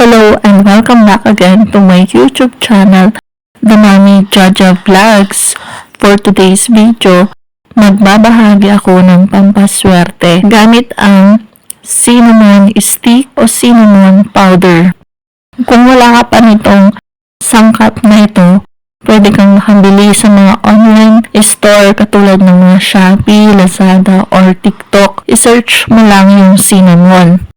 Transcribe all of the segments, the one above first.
Hello and welcome back again to my YouTube channel, The Mami Jaja Vlogs. For today's video, magbabahagi ako ng pampaswerte gamit ang cinnamon stick o cinnamon powder. Kung wala ka pa nitong sangkap na ito, pwede kang makabili sa mga online store katulad ng mga Shopee, Lazada, or TikTok. I-search mo lang yung cinnamon.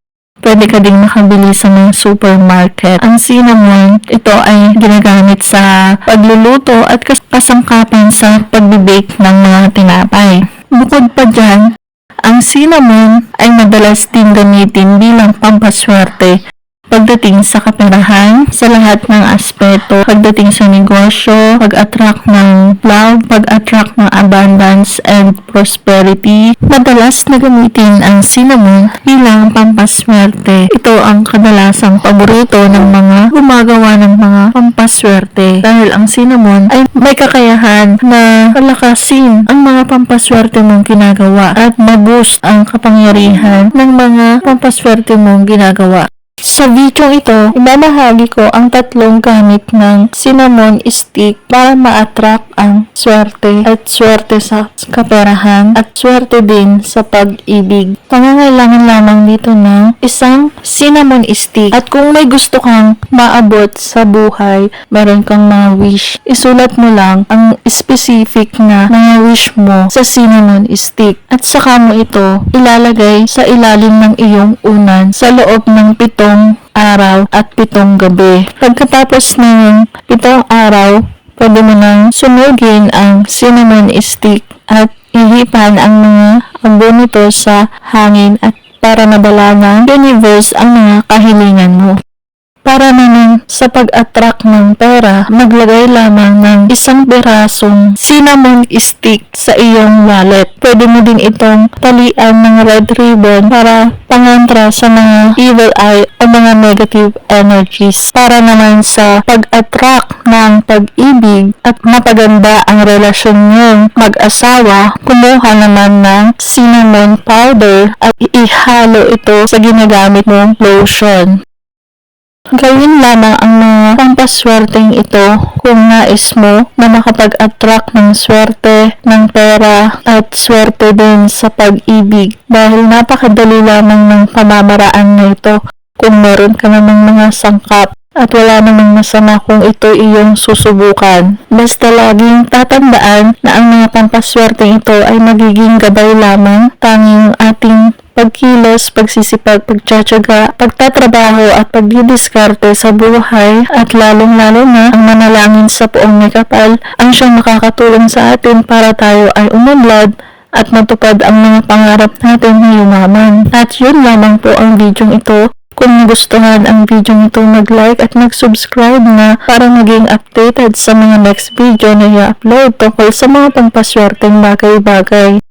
Pwede ka ding makabili sa mga supermarket. Ang cinnamon, ito ay ginagamit sa pagluluto at kas- kasangkapan sa pagbibake ng mga tinapay. Bukod pa dyan, ang cinnamon ay madalas din gamitin bilang pampaswerte pagdating sa kaperahan, sa lahat ng aspeto, pagdating sa negosyo, pag-attract ng love, pag-attract ng abundance and prosperity. Madalas na gamitin ang cinnamon bilang pampaswerte. Ito ang kadalasang paborito ng mga gumagawa ng mga pampaswerte dahil ang cinnamon ay may kakayahan na palakasin ang mga pampaswerte mong ginagawa at maboost ang kapangyarihan ng mga pampaswerte mong ginagawa. Sa video ito, ibabahagi ko ang tatlong gamit ng cinnamon stick para ma-attract ang swerte at swerte sa kaperahan at swerte din sa pag-ibig. Pangangailangan lamang dito ng isang cinnamon stick at kung may gusto kang maabot sa buhay, meron kang mga wish, isulat mo lang ang specific na mga wish mo sa cinnamon stick at saka mo ito ilalagay sa ilalim ng iyong unan sa loob ng pitong araw at pitong gabi. Pagkatapos ng pitong araw, pwede mo nang sunugin ang cinnamon stick at ihipan ang mga abo nito sa hangin at para madala ng universe ang mga kahilingan mo. Para naman sa pag-attract ng pera, maglagay lamang ng isang pirasong cinnamon stick sa iyong wallet. Pwede mo din itong talian ng red ribbon para pangantra sa mga evil eye o mga negative energies. Para naman sa pag-attract ng pag-ibig at mapaganda ang relasyon niyong mag-asawa, kumuha naman ng cinnamon powder at ihalo ito sa ginagamit mong lotion. Gawin lamang ang mga pampaswerteng ito kung nais mo na makapag-attract ng swerte, ng pera, at swerte din sa pag-ibig dahil napakadali lamang ng pamamaraan na ito kung meron ka namang mga sangkap at wala namang masama kung ito iyong susubukan. Basta laging tatandaan na ang mga pampaswerteng ito ay magiging gabay lamang tanging ating pagkilos, pagsisipag, pagtsatsaga, pagtatrabaho at pagdidiskarte sa buhay at lalong-lalo na ang manalangin sa puong may kapal ang siyang makakatulong sa atin para tayo ay umunlad at matupad ang mga pangarap natin na yumaman. At yun lamang po ang video ito. Kung nagustuhan ang video ito, mag-like at mag-subscribe na para maging updated sa mga next video na i-upload tungkol sa mga pampaswerteng bagay-bagay.